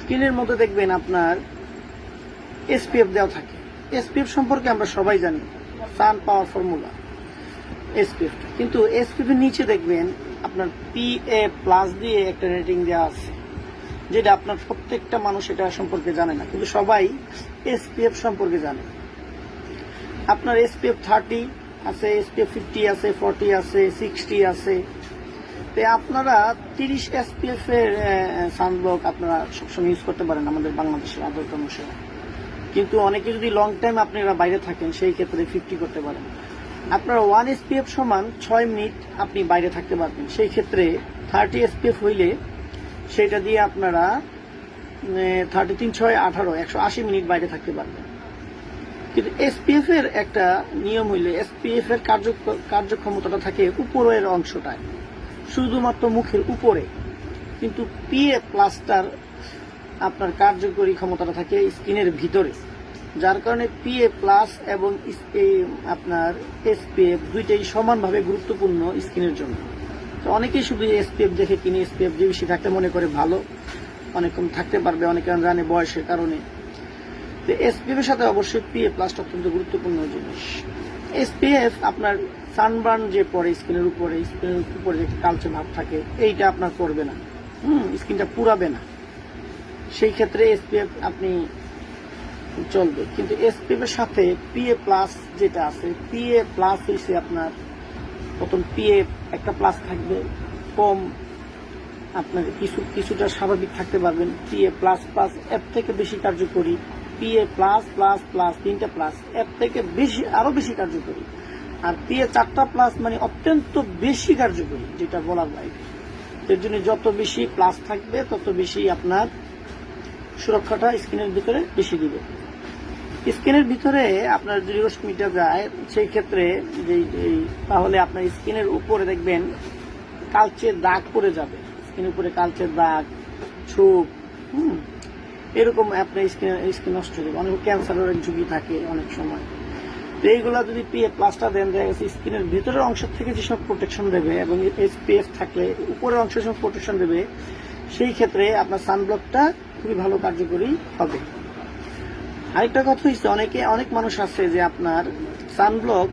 স্ক্রিনের মধ্যে দেখবেন আপনার এসপিএফ দেওয়া থাকে। এসপিএফ সম্পর্কে আমরা সবাই জানি, সান পাওয়ার ফর্মুলা, এসপিএফ। কিন্তু এসপিএফ এর নিচে দেখবেন আপনার পিএ প্লাস দিয়ে একটা রেটিং দেওয়া আছে, যেটা আপনার প্রত্যেকটা মানুষ এটা সম্পর্কে জানে না, কিন্তু সবাই এসপিএফ সম্পর্কে জানে। আপনার এসপিএফ থার্টি আছে, এসপিএফ ফিফটি আছে, ফর্টি আছে, সিক্সটি আছে। আপনারা তিরিশ এসপিএফ এর সানব্লক আপনারা সবসময় ইউজ করতে পারেন আমাদের বাংলাদেশের আদর্শ অনুসারে কিন্তু অনেকে যদি লং টাইম আপনারা বাইরে থাকেন, সেই ক্ষেত্রে ফিফটি করতে পারেন। আপনারা ওয়ান এসপিএফ সমান ছয় মিনিট আপনি বাইরে থাকতে পারবেন। সেই ক্ষেত্রে থার্টি এসপিএফ হইলে সেটা দিয়ে আপনারা থার্টি তিন ছয় আঠারো একশো আশি মিনিট বাইরে থাকতে পারবেন। কিন্তু এসপিএফ এর একটা নিয়ম হইলে এসপিএফ এর কার্য, কার্যক্ষমতাটা থাকে উপরের অংশটায়। শুধুমাত্র মুখের উপরে। কিন্তু পিএ প্লাস্টার আপনার কার্যকরী ক্ষমতাটা থাকে স্কিনের ভিতরে। যার কারণে পিএ প্লাস এবং আপনার এসপিএফ দুইটাই সমানভাবে গুরুত্বপূর্ণ স্কিনের জন্য। তো অনেকেই শুধু এসপিএফ দেখে কিনে, এসপিএফ যে বেশি থাকতে মনে করে ভালো। অনেকক্ষণ থাকতে পারবে, অনেকে জানে বয়সের কারণে। তো এসপিএফ এর সাথে অবশ্যই পিএ প্লাস অত্যন্ত গুরুত্বপূর্ণ জিনিস। এসপিএফ আপনার সানবার্ন যে পড়ে স্কিনের উপরে স্কিনের উপরে যে কালচে ভাব থাকে, এইটা আপনার করবে না। হুম, স্কিনটা পুরাবে না। সেই ক্ষেত্রে এসপিএফ আপনি চলবে। কিন্তু এসপিএফ এর সাথে পিএ প্লাস যেটা আছে পিএ প্লাস হচ্ছে আপনার, প্রথম পিএ একটা প্লাস থাকবে। কম আপনার কিছু, কিছুটা স্বাভাবিক থাকতে পারবেন। পিএ প্লাস প্লাস এর থেকে বেশি কার্যকরী পিএ প্লাস প্লাস প্লাস তিনটা প্লাস এর থেকে বেশি, আরও বেশি কার্যকরী। আর পিএ চারটা প্লাস মানে অত্যন্ত বেশি কার্যকরী, যেটা বলার বাইরে এর জন্য যত বেশি প্লাস থাকবে, তত বেশি আপনার সুরক্ষাটা স্কিনের ভিতরে বেশি দিবে। স্কিনের ভিতরে আপনার যদি রশ্মিটা যায়, সেই ক্ষেত্রে যে তাহলে আপনার স্কিনের উপরে দেখবেন কালচে দাগ পড়ে যাবে। স্কিনের উপরে কালচের দাগ, ছোপ, হুম এরকম আপনার স্কিন স্কিন নষ্ট হয়ে যাবে অনেক ক্যান্সারের ঝুঁকি থাকে অনেক সময়। তো এইগুলা যদি পিএ প্লাসটা দেন, দেখা গেছে স্কিনের ভিতরের অংশ থেকে যেসব প্রোটেকশন দেবে এবং এসপিএফ থাকলে উপরের অংশ যেসব প্রোটেকশন দেবে, সেই ক্ষেত্রে আপনার সানব্লকটা খুবই ভালো কার্যকরী হবে। আরেকটা কথা হচ্ছে অনেকে, অনেক মানুষ আছে যে আপনার সানব্লক